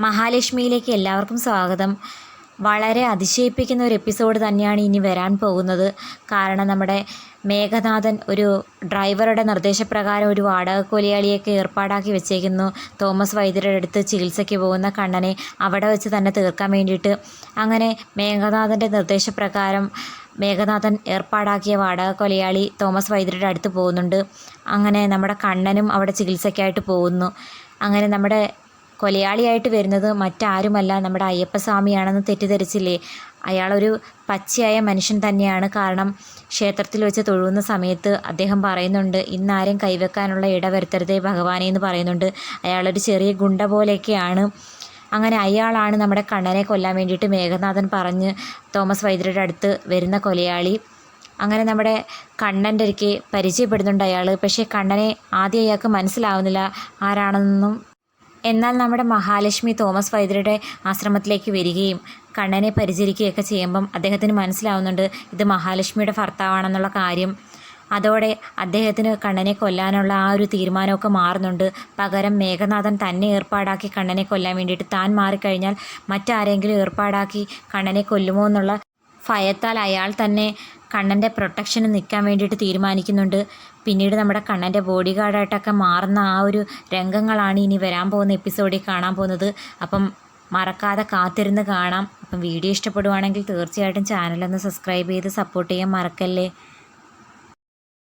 മഹാലക്ഷ്മിയിലേക്ക് എല്ലാവർക്കും സ്വാഗതം. വളരെ അതിശയിപ്പിക്കുന്ന ഒരു എപ്പിസോഡ് തന്നെയാണ് ഇനി വരാൻ പോകുന്നത്. കാരണം നമ്മുടെ മേഘനാഥൻ ഒരു ഡ്രൈവറുടെ നിർദ്ദേശപ്രകാരം ഒരു വാടക കൊലയാളിയൊക്കെ ഏർപ്പാടാക്കി വെച്ചേക്കുന്നു. തോമസ് വൈദ്യരുടെ അടുത്ത് ചികിത്സയ്ക്ക് പോകുന്ന കണ്ണനെ അവിടെ വെച്ച് തന്നെ തീർക്കാൻ വേണ്ടിയിട്ട്. അങ്ങനെ മേഘനാഥന്റെ നിർദ്ദേശപ്രകാരം മേഘനാഥൻ ഏർപ്പാടാക്കിയ വാടക കൊലയാളി തോമസ് വൈദ്യരുടെ അടുത്ത് പോകുന്നുണ്ട്. അങ്ങനെ നമ്മുടെ കണ്ണനും അവിടെ ചികിത്സയ്ക്കായിട്ട് പോകുന്നു. അങ്ങനെ നമ്മുടെ കൊലയാളിയായിട്ട് വരുന്നത് മറ്റാരുമല്ല. നമ്മുടെ അയ്യപ്പസ്വാമിയാണെന്ന് തെറ്റിദ്ധരിച്ചില്ലേ? അയാളൊരു പച്ചയായ മനുഷ്യൻ തന്നെയാണ്. കാരണം ക്ഷേത്രത്തിൽ വെച്ച് തൊഴുന്ന സമയത്ത് അദ്ദേഹം പറയുന്നുണ്ട് ഇന്നാരും കൈവെക്കാനുള്ള ഇട വരുത്തരുതേ ഭഗവാനെ എന്ന് പറയുന്നുണ്ട്. അയാളൊരു ചെറിയ ഗുണ്ട പോലെയൊക്കെയാണ്. അങ്ങനെ അയാളാണ് നമ്മുടെ കണ്ണനെ കൊല്ലാൻ വേണ്ടിയിട്ട് മേഘനാഥൻ പറഞ്ഞ് തോമസ് വൈദ്യരുടെ അടുത്ത് വരുന്ന കൊലയാളി. അങ്ങനെ നമ്മുടെ കണ്ണന്റെ അടുക്കെ പരിചയപ്പെടുന്നുണ്ട് അയാൾ പക്ഷേ കണ്ണനെ ആദ്യം അയാൾക്ക് മനസ്സിലാവുന്നില്ല ആരാണെന്നും എന്നാൽ നമ്മുടെ മഹാലക്ഷ്മി തോമസ് വൈദ്യരുടെ ആശ്രമത്തിലേക്ക് വരികയും കണ്ണനെ പരിചരിക്കുകയൊക്കെ ചെയ്യുമ്പം അദ്ദേഹത്തിന് മനസ്സിലാവുന്നുണ്ട് ഇത് മഹാലക്ഷ്മിയുടെ ഭർത്താവാണെന്നുള്ള കാര്യം. അതോടെ അദ്ദേഹത്തിന് കണ്ണനെ കൊല്ലാനുള്ള ആ ഒരു തീരുമാനമൊക്കെ മാറുന്നുണ്ട്. പകരം മേഘനാഥൻ തന്നെ ഏർപ്പാടാക്കി കണ്ണനെ കൊല്ലാൻ വേണ്ടിയിട്ട് താൻ മാറിക്കഴിഞ്ഞാൽ മറ്റാരെങ്കിലും ഏർപ്പാടാക്കി കണ്ണനെ കൊല്ലുമോ എന്നുള്ള ഭയത്താൽ അയാൾ തന്നെ കണ്ണന്റെ പ്രൊട്ടക്ഷന് നിൽക്കാൻ വേണ്ടിയിട്ട് തീരുമാനിക്കുന്നുണ്ട്. പിന്നീട് നമ്മുടെ കണ്ണന്റെ ബോഡി ഗാർഡായിട്ടൊക്കെ മാറുന്ന ആ ഒരു രംഗങ്ങളാണ് ഇനി വരാൻ പോകുന്ന എപ്പിസോഡിൽ കാണാൻ പോകുന്നത്. അപ്പം മറക്കാതെ കാത്തിരുന്ന് കാണാം. അപ്പം വീഡിയോ ഇഷ്ടപ്പെടുവാണെങ്കിൽ തീർച്ചയായിട്ടും ചാനലൊന്ന് സബ്സ്ക്രൈബ് ചെയ്ത് സപ്പോർട്ട് ചെയ്യാൻ മറക്കല്ലേ?